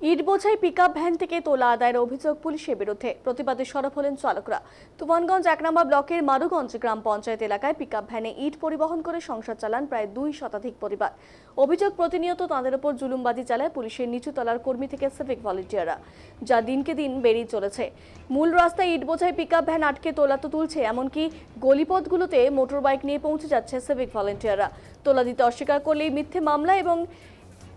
ইট বোঝাই pick van থেকে তোলা আদায়ের অভিযোগ পুলিশের বিরুদ্ধে। প্রতিবাদে সরব হলেন চালকরা। তুফানগঞ্জ এক নম্বর ব্লকের মারুগঞ্জ গ্রাম পঞ্চায়েত এলাকায় পিক ভ্যানে ইট পরিবহন করে সংসার চালান প্রায় দুই শতাধিক পরিবার। অভিযোগ প্রতিনিয়ত তাঁদের উপর জুলুমবাজি চালায় পুলিশের নিচু তলার কর্মী থেকে সিভিক ভলেন্টিয়াররা যা দিনকে দিন বেড়েই চলেছে। মূল রাস্তায় ইট বোঝাই পিক ভ্যান আটকে তোলা তো তুলছে, এমনকি গলিপথগুলোতে মোটর বাইক নিয়ে পৌঁছে যাচ্ছে সিভিক ভলেন্টিয়াররা তোলা দিতে অস্বীকার করলেই মিথ্যে মামলা এবং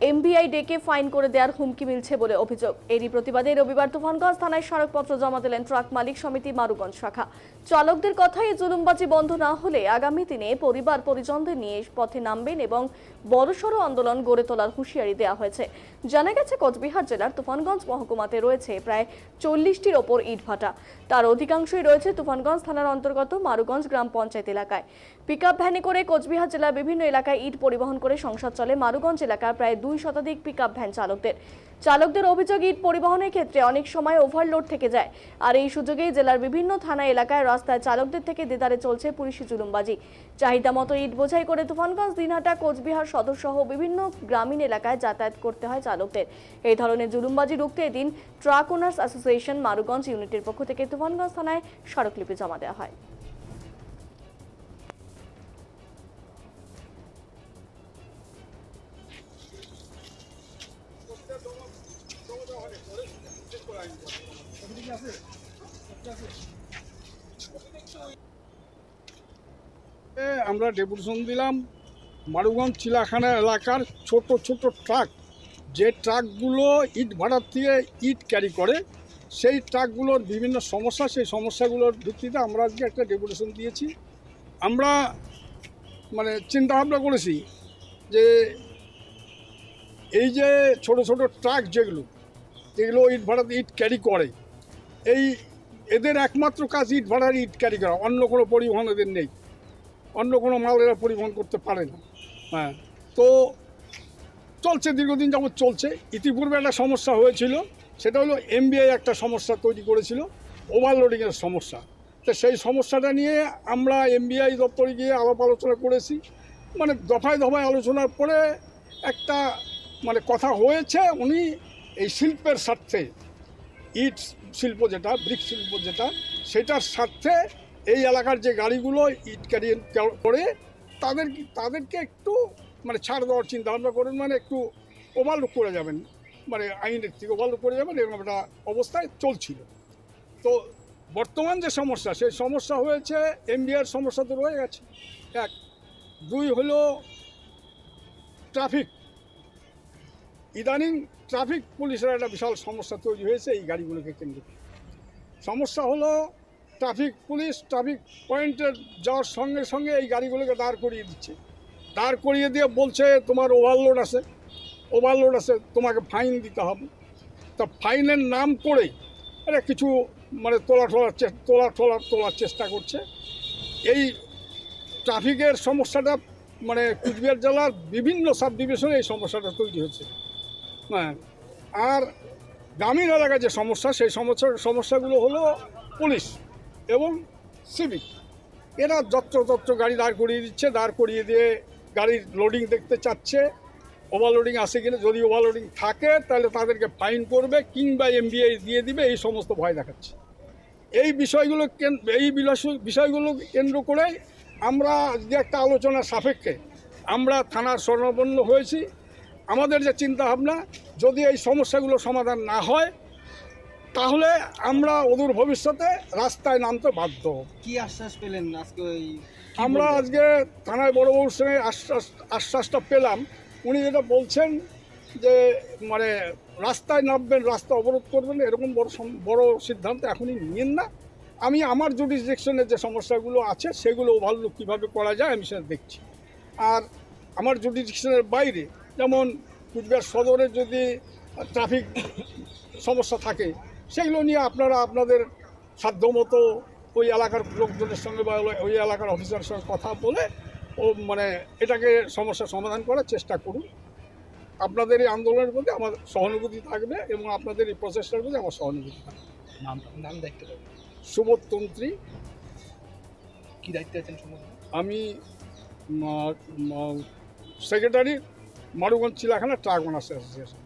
এমবিআই ডেকে ফাইন করে দেওয়ার হুমকি মিলছে বলে অভিযোগ। এরই প্রতিবাদে রবিবার তুফানগঞ্জ থানায় স্মারকপত্র জমা দিলেন ট্রাক মালিক সমিতি মারুগঞ্জ শাখা। চালকদের কথায় এই জুলুমবাজি বন্ধ না হলে আগামী দিনে পরিবার পরিজনদের নিয়ে পথে নামবেন এবং বড়সড় আন্দোলন গড়ে তোলার হুঁশিয়ারি দেওয়া হয়েছে। জানা গেছে, কোচবিহার জেলার তুফানগঞ্জ মহকুমাতে রয়েছে প্রায় চল্লিশটির ওপর ইটভাটা তার অধিকাংশই রয়েছে তুফানগঞ্জ থানার অন্তর্গত মারুগঞ্জ গ্রাম পঞ্চায়েত এলাকায়। পিক ভ্যানে করে কোচবিহার জেলার বিভিন্ন এলাকায় ইট পরিবহন করে সংসার চলে। মারুগঞ্জ এলাকার প্রায় দুই শতাধিক পিক ভ্যান চালকদের। চালকদের অভিযোগ ইট পরিবহনের ক্ষেত্রে অনেক সময় ওভারলোড থেকে যায়। আর এই সুযোগেই জেলার বিভিন্ন থানা এলাকায় রাস্তায় চালকদের থেকে দেদারে চলছে পুলিশি জুলুমবাজি চাহিদা মতো ইট বোঝাই করে তুফানগঞ্জ, দিনহাটা, কোচবিহার সদর সহ বিভিন্ন গ্রামীণ এলাকায় যাতায়াত করতে হয় চালকদের। এই ধরনের জুলুমবাজি রুখতে এদিন ট্রাক ওনার্স অ্যাসোসিয়েশন মারুগঞ্জ ইউনিটের পক্ষ থেকে তুফানগঞ্জ থানায় স্মারকলিপি জমা দেওয়া হয়। আমরা ডেপুটেশন দিলাম। মারুগঞ্জ চিলাখানা এলাকার ছোট ছোট ট্রাক। যে ট্রাকগুলো ইট ভাড়ার থেকে ইট ক্যারি করে, সেই ট্রাকগুলোর বিভিন্ন সমস্যা, সেই সমস্যাগুলোর ভিত্তিতে আমরা আজকে একটা ডেপুটেশন দিয়েছি। আমরা মানে চিন্তাভাবনা করেছি যে এই যে ছোট ছোট ট্রাক যেগুলো যেগুলো ইট ভাড়াতে ইট ক্যারি করে। এই এদের একমাত্র কাজ ইট ভাড়ার ইট ক্যারি করা, অন্য কোনো পরিবহন এদের নেই। অন্য কোনো মাল এরা পরিবহন করতে পারে না। হ্যাঁ তো চলছে, দীর্ঘদিন যাবৎ চলছে। ইতিপূর্বে একটা সমস্যা হয়েছিল, সেটা হলো এমবিআই একটা সমস্যা তৈরি করেছিল ওভারলোডিংয়ের সমস্যা। তো সেই সমস্যাটা নিয়ে আমরা এমবিআই দপ্তরে গিয়ে আলাপ আলোচনা করেছি। মানে দফায় দফায় আলোচনার পরে একটা মানে কথা হয়েছে, উনি এই শিল্পের স্বার্থে, ইট শিল্প যেটা, ব্রিক শিল্প যেটা, সেটার স্বার্থে এই এলাকার যে গাড়িগুলো ইট ক্যারি করে তাদের তাদেরকে একটু মানে ছাড় দেওয়ার চিন্তা ভাবনা করেন মানে একটু ওভারলুক করে যাবেন। মানে আইনের থেকে ওভারলুক করে যাবেন, এরকম একটা অবস্থায় চলছিল। তো বর্তমান যে সমস্যা, সেই সমস্যা হয়েছে এমবিআর সমস্যা তো রয়ে গেছে। এক, দুই হলো ট্রাফিক। ইদানিং ট্রাফিক পুলিশের একটা বিশাল সমস্যা তৈরি হয়েছে এই গাড়িগুলোকে কেন্দ্র করে। সমস্যা হলো ট্রাফিক পুলিশ ট্রাফিক পয়েন্টে যাওয়ার সঙ্গে সঙ্গে এই গাড়িগুলোকে দাঁড় করিয়ে দিচ্ছে। দাঁড় করিয়ে দিয়ে বলছে, তোমার ওভারলোড আছে। ওভারলোড আছে, তোমাকে ফাইন দিতে হবে। তা ফাইনের নাম করে এটা কিছু মানে তোলা চে- তোলা টোলা তোলার চেষ্টা করছে। এই ট্রাফিকের সমস্যাটা মানে কুচবিহার জেলার বিভিন্ন সাব ডিভিশনে এই সমস্যাটা তৈরি হয়েছে। হ্যাঁ আর গ্রামীণ এলাকায় যে সমস্যা, সেই সমস্যা, সমস্যাগুলো হলো পুলিশ এবং সিভিক। এরা যত্রতত্র গাড়ি দাঁড় করিয়ে দিচ্ছে, দাঁড় করিয়ে দিয়ে গাড়ির লোডিং দেখতে চাচ্ছে। ওভারলোডিং আসে কিনা, যদি ওভারলোডিং থাকে, তাহলে তাদেরকে ফাইন করবে কিংবা এমবিআই দিয়ে দিবে, এই সমস্ত ভয় দেখাচ্ছে। এই বিষয়গুলো এই বিষয়গুলো কেন্দ্র করে আমরা আজকে একটা আলোচনার সাপেক্ষে আমরা থানার স্বর্ণপন্ন হয়েছি। আমাদের যে চিন্তা ভাবনা যদি এই সমস্যাগুলো সমাধান না হয় তাহলে আমরা অদূর ভবিষ্যতে রাস্তায় নামতে বাধ্য। কি আশ্বাস পেলেন আজকে আমরা আজকে থানায় বড়বাবুর সঙ্গে আশ্বাস আশ্বাসটা পেলাম। উনি যেটা বলছেন যে মানে রাস্তায় নামবেন রাস্তা অবরোধ করবেন এরকম বড় বড় সিদ্ধান্ত এখনই নিয়েন না। আমি আমার জুডিসডিকশনের যে সমস্যাগুলো আছে সেগুলো ওভারলুক কীভাবে করা যায় আমি সেটা দেখছি। আর আমার জুডিসডিকশনের বাইরে যেমন কুচবিহার সদরের যদি ট্রাফিক সমস্যা থাকে সেগুলো নিয়ে আপনারা আপনাদের সাধ্যমতো ওই এলাকার লোকজনের সঙ্গে বা ওই- এলাকার অফিসারের সঙ্গে কথা বলে ও মানে এটাকে সমস্যার সমাধান করার চেষ্টা করুন। আপনাদের এই আন্দোলনের প্রতি আমার সহানুভূতি থাকবে এবং আপনাদের এই প্রচেষ্টার প্রতি আমার সহানুভূতি থাকবে। নাম নাম দেখতে পাবেন। সুবোধ তন্ত্রী। কি দায়িত্বে আছেন আমি secretary Maruganj Chilakhana truck owners association